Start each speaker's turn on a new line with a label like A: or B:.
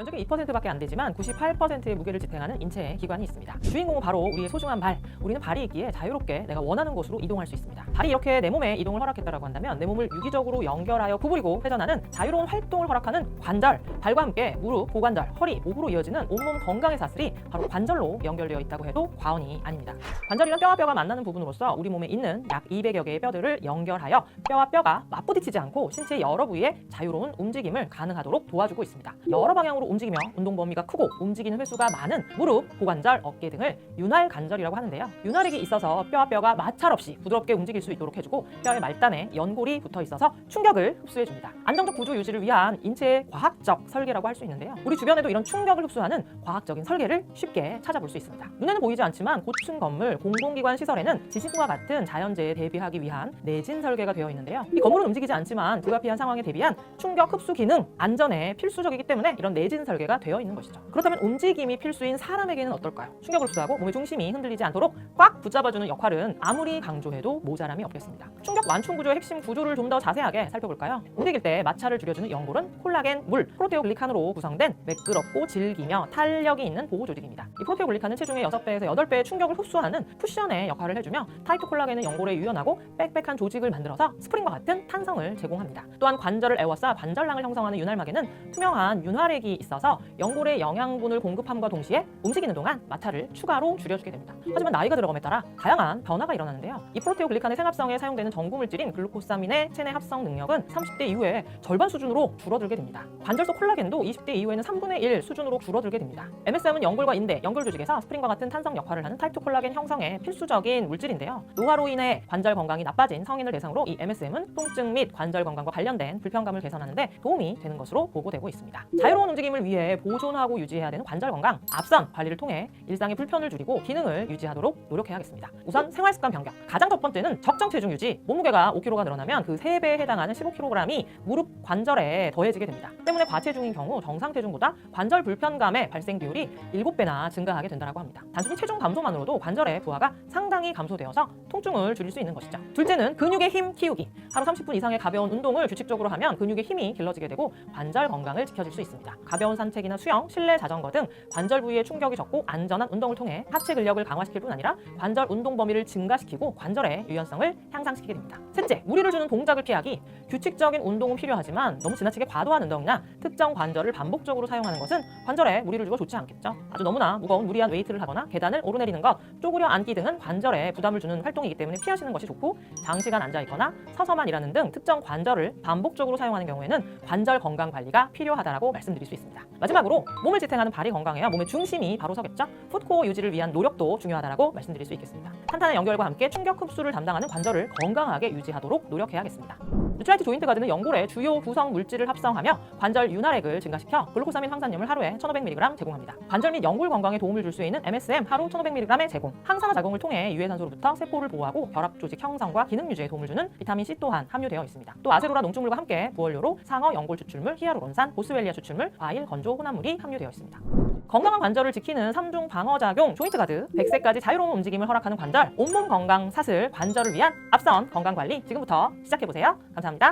A: 면적이 2%밖에 안 되지만 98%의 무게를 지탱하는 인체의 기관이 있습니다. 주인공은 바로 우리의 소중한 발. 우리는 발이 있기에 자유롭게 내가 원하는 곳으로 이동할 수 있습니다. 발이 이렇게 내 몸에 이동을 허락했다라고 한다면 내 몸을 유기적으로 연결하여 구부리고 회전하는 자유로운 활동을 허락하는 관절, 발과 함께 무릎, 고관절, 허리, 목으로 이어지는 온몸 건강의 사슬이 바로 관절로 연결되어 있다고 해도 과언이 아닙니다. 관절이란 뼈와 뼈가 만나는 부분으로서 우리 몸에 있는 약 200여 개의 뼈들을 연결하여 뼈와 뼈가 맞부딪히지 않고 신체 여러 부위의 자유로운 움직임을 가능하도록 도와주고 있습니다. 여러 방향으로 움직이며 운동 범위가 크고 움직이는 횟수가 많은 무릎, 고관절, 어깨 등을 윤활 관절이라고 하는데요. 윤활액이 있어서 뼈와 뼈가 마찰 없이 부드럽게 움직일 수 있도록 해주고 뼈의 말단에 연골이 붙어 있어서 충격을 흡수해 줍니다. 안정적 구조 유지를 위한 인체의 과학적 설계라고 할 수 있는데요. 우리 주변에도 이런 충격을 흡수하는 과학적인 설계를 쉽게 찾아볼 수 있습니다. 눈에는 보이지 않지만 고층 건물, 공공기관 시설에는 지진과 같은 자연재해에 대비하기 위한 내진 설계가 되어 있는데요. 이 건물은 움직이지 않지만 불가피한 상황에 대비한 충격 흡수 기능, 안전에 필수적이기 때문에 이런 내진 설계가 되어 있는 것이죠. 그렇다면 움직임이 필수인 사람에게는 어떨까요? 충격을 흡수하고 몸의 중심이 흔들리지 않도록 꽉 붙잡아주는 역할은 아무리 강조해도 모자람이 없겠습니다. 충격 완충 구조의 핵심 구조를 좀 더 자세하게 살펴볼까요? 움직일 때 마찰을 줄여주는 연골은 콜라겐, 물, 프로테오글리칸으로 구성된 매끄럽고 질기며 탄력이 있는 보호 조직입니다. 이 프로테오글리칸은 체중의 6배에서 8배의 충격을 흡수하는 쿠션의 역할을 해주며 타이트 콜라겐은 연골에 유연하고 빽빽한 조직을 만들어서 스프링과 같은 탄성을 제공합니다. 또한 관절을 에워싸 관절낭을 형성하는 윤활막에는 투명한 윤활액이 있어서 연골에 영양분을 공급함과 동시에 움직이는 동안 마찰을 추가로 줄여주게 됩니다. 하지만 나이가 들어감에 따라 다양한 변화가 일어나는데요. 이 프로테오글리칸의 생합성에 사용되는 전구물질인 글루코사민의 체내 합성 능력은 30대 이후에 절반 수준으로 줄어들게 됩니다. 관절 속 콜라겐도 20대 이후에는 3분의 1 수준으로 줄어들게 됩니다. MSM은 연골과 인대, 연결 조직에서 스프링과 같은 탄성 역할을 하는 타입 2 콜라겐 형성에 필수적인 물질인데요. 노화로 인해 관절 건강이 나빠진 성인을 대상으로 이 MSM은 통증 및 관절 건강과 관련된 불편감을 개선하는데 도움이 되는 것으로 보고되고 있습니다. 자유로운 움직임 을 위해 보존하고 유지해야 되는 관절 건강, 앞선 관리를 통해 일상의 불편을 줄이고 기능을 유지하도록 노력해야겠습니다. 우선 생활 습관 변경. 가장 첫 번째는 적정 체중 유지. 몸무게가 5kg가 늘어나면 그 3배에 해당하는 15kg이 무릎 관절에 더해지게 됩니다. 때문에 과체중인 경우 정상 체중보다 관절 불편감의 발생 비율이 7배나 증가하게 된다고 합니다. 단순히 체중 감소만으로도 관절의 부하가 상당히 감소되어서 통증을 줄일 수 있는 것이죠. 둘째는 근육의 힘 키우기. 하루 30분 이상의 가벼운 운동을 규칙적으로 하면 근육의 힘이 길러지게 되고 관절 건강을 지켜줄 수 있습니다. 가벼운 산책이나 수영, 실내 자전거 등 관절 부위에 충격이 적고 안전한 운동을 통해 하체 근력을 강화시킬 뿐 아니라 관절 운동 범위를 증가시키고 관절의 유연성을 향상시키게 됩니다. 셋째, 무리를 주는 동작을 피하기. 규칙적인 운동은 필요하지만 너무 지나치게 과도한 운동이나 특정 관절을 반복적으로 사용하는 것은 관절에 무리를 주고 좋지 않겠죠. 아주 너무나 무거운 무리한 웨이트를 하거나 계단을 오르내리는 것, 쪼그려 앉기 등은 관절에 부담을 주는 활동이기 때문에 피하시는 것이 좋고 장시간 앉아 있거나 서서만 일하는 등 특정 관절을 반복적으로 사용하는 경우에는 관절 건강 관리가 필요하다라고 말씀드릴 수 있습니다. 마지막으로 몸을 지탱하는 발이 건강해야 몸의 중심이 바로 서겠죠. 풋코어 유지를 위한 노력도 중요하다라고 말씀드릴 수 있겠습니다. 탄탄한 연결과 함께 충격 흡수를 담당하는 관절을 건강하게 유지하도록 노력해야겠습니다. 뉴트라이트 조인트 가드는 연골의 주요 구성 물질을 합성하며 관절 윤활액을 증가시켜 글루코사민 황산염을 하루에 1,500mg 제공합니다. 관절 및 연골 건강에 도움을 줄 수 있는 MSM 하루 1,500mg의 제공. 항산화 작용을 통해 유해산소로부터 세포를 보호하고 결합 조직 형성과 기능 유지에 도움을 주는 비타민 C 또한 함유되어 있습니다. 또 아세로라 농축물과 함께 부원료로 상어 연골 추출물, 히아루론산, 보스웰리아 추출물, 과일 건조 혼합물이 함유되어 있습니다. 건강한 관절을 지키는 3중 방어 작용 조인트 가드 100세까지 자유로운 움직임을 허락하는 관절 온몸 건강 사슬 관절을 위한 앞선 건강 관리 지금부터 시작해 보세요. 감사합니다.